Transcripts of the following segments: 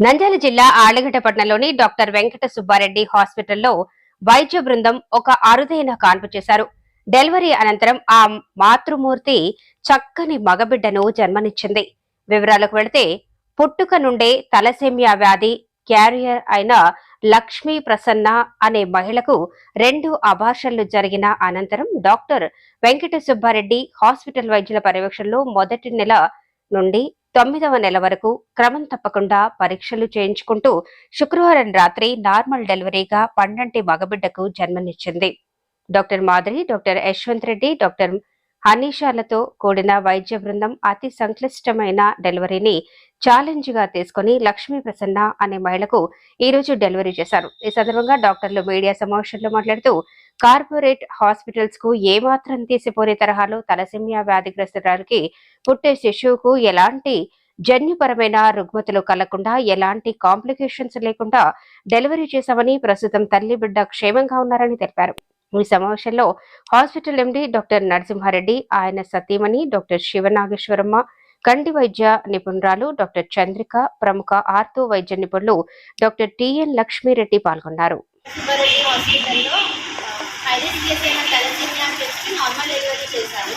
నంద్యాల జిల్లా ఆళ్ళగడ్డపట్నంలోని డాక్టర్ వెంకట సుబ్బారెడ్డి హాస్పిటల్లో వైద్య బృందం ఒక అరుదైన కాన్పు చేశారు. డెలివరీ అనంతరం ఆ మాతృమూర్తి చక్కని మగబిడ్డను జన్మనిచ్చింది. వివరాలకు వెళితే పుట్టుక నుండే తలసేమియా వ్యాధి క్యారియర్ అయిన లక్ష్మీ ప్రసన్న అనే మహిళకు రెండు అభాషణలు జరిగిన అనంతరం డాక్టర్ వెంకట సుబ్బారెడ్డి హాస్పిటల్ వైద్యుల పర్యవేక్షణలో మొదటి నెల నుండి తొమ్మిదవ నెల వరకు క్రమం తప్పకుండా పరీక్షలు చేయించుకుంటూ శుక్రవారం రాత్రి నార్మల్ డెలివరీగా పండంటి మగబిడ్డకు జన్మనిచ్చింది. Doctor Madhuri doctor Yashwant Reddy doctor హనీషాలతో కూడిన వైద్య బృందం అతి సంక్లిష్టమైన డెలివరీని ఛాలెంజ్గా తీసుకుని లక్ష్మీ ప్రసన్న అనే మహిళకు ఈ రోజు డెలివరీ చేశారు. ఈ సందర్భంగా డాక్టర్లు మీడియా సమావేశంలో మాట్లాడుతూ కార్పొరేట్ హాస్పిటల్స్కు ఏమాత్రం తీసిపోని తరహాలో తలసిమియా వ్యాధిగ్రస్తురాలకి పుట్టే శిశువుకు ఎలాంటి జన్యుపరమైన రుగ్మతులు కలగకుండా ఎలాంటి కాంప్లికేషన్స్ లేకుండా డెలివరీ చేశామని ప్రస్తుతం తల్లి బిడ్డ క్షేమంగా ఉన్నారని తెలిపారు. ఈ సమావేశంలో హాస్పిటల్ ఎండి డాక్టర్ నరసింహారెడ్డి ఆయన సతీమణి డాక్టర్ శివనాగేశ్వరమ్మ కంటి వైద్య నిపుణురాలు డాక్టర్ చంద్రిక ప్రముఖ ఆర్థో వైద్య నిపుణులు డాక్టర్ టిఎన్ లక్ష్మీరెడ్డి పాల్గొన్నారు. సుబ్బారెడ్డి హాస్పిటల్లో హైరిస్ కేసు అయిన తలసీమియా పెట్టి నార్మల్ డెలివరీ చేశారు.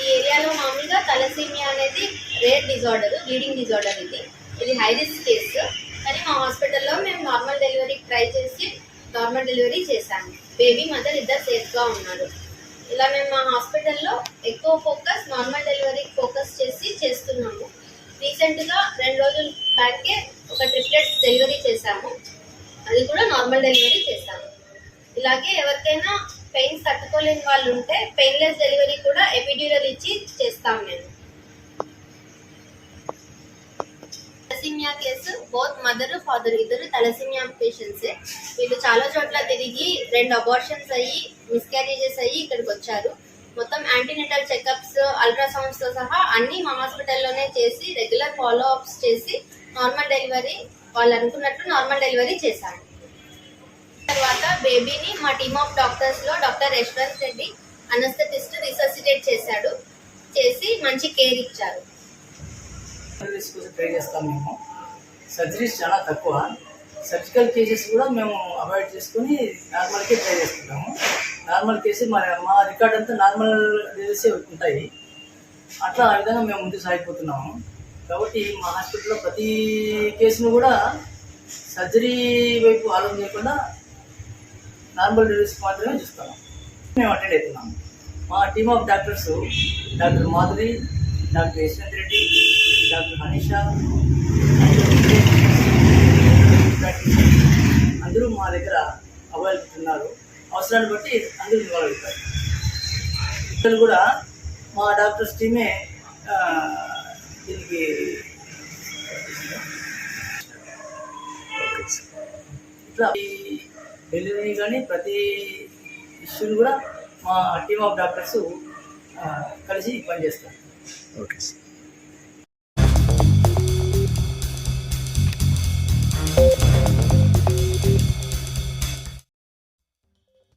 ఈ ఏరియాలో మామూలుగా తలసీమియా అనేది రేర్ డిజార్డర్ బ్లీడింగ్ డిజార్డర్ ఇది. ఇది హైరిస్ కేసు కానీ మా హాస్పిటల్లో మేము నార్మల్ డెలివరీకి ట్రై చేసి నార్మల్ డెలివరీ చేశాము. బేబీ మదర్ ఇద్దరు సేఫ్గా ఉన్నారు. ఇలా మేము మా హాస్పిటల్లో ఎక్కువ ఫోకస్ నార్మల్ డెలివరీకి ఫోకస్ చేసి చేస్తున్నాము. రీసెంట్గా రెండు రోజుల బ్యాకే ఒక ట్రిప్లెట్స్ డెలివరీ చేశాము. అది కూడా నార్మల్ డెలివరీ చేశాము. ఇలాగే ఎవరికైనా పెయిన్స్ తట్టుకోలేని వాళ్ళు ఉంటే పెయిన్లెస్ డెలివరీ కూడా ఎపిడ్యూరల్ ఇచ్చి చేస్తాం నేను thalassemia case both mother father ఇద్దరు తలసిమియా పేషెంట్సే. వీళ్ళు చాలా చోట్ల తిరిగి రెండు అబార్షన్స్ అయ్యి మిస్క్యారేజెస్ అయ్యి ఇక్కడికి వచ్చారు. మొత్తం యాంటీనెటల్ చెకప్స్ అల్ట్రాసౌండ్స్తో సహా అన్ని మా హాస్పిటల్లోనే చేసి రెగ్యులర్ ఫాలో అప్స్ చేసి నార్మల్ డెలివరీ వాళ్ళు అనుకున్నట్టు నార్మల్ డెలివరీ చేశాను తర్వాత బేబీని మా team of డాక్టర్స్లో doctor Yashwant Reddy anaesthetist resuscitate చేశాడు. చేసి మంచి కేర్ ఇచ్చారు. సర్వీస్ కోసం ట్రై చేస్తాం మేము. సర్జరీస్ చాలా తక్కువ. సర్జికల్ కేసెస్ కూడా మేము అవాయిడ్ చేసుకుని నార్మల్కే ట్రై చేస్తున్నాము నార్మల్ కేసు మా మా రికార్డ్ అంతా నార్మల్ డెలివరీసే ఉంటాయి. అట్లా ఆ విధంగా మేము ముందు సాగిపోతున్నాము. కాబట్టి మా హాస్పిటల్లో ప్రతి కేసును కూడా సర్జరీ వైపు ఆలోచన చేయకుండా నార్మల్ డెలివరీస్ మాత్రమే చూస్తున్నాం మేము అటెండ్ అవుతున్నాము మా team of doctors doctor Madhuri doctor Yashwant Reddy doctor Hanisha అందరూ మా దగ్గర అవైలబుల్ ఉన్నారు అవసరాన్ని బట్టి అందరూ ఇన్వాల్వ్ అవుతారు ఇక్కడ కూడా మా డాక్టర్స్ టీమే దీనికి ఇట్లా డెలివరీ కానీ ప్రతి ఇష్యూని కూడా మా టీమ్ ఆఫ్ డాక్టర్స్ కలిసి పనిచేస్తారు ఓకే సార్.